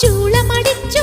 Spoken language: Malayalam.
ചൂളമടിച്ചു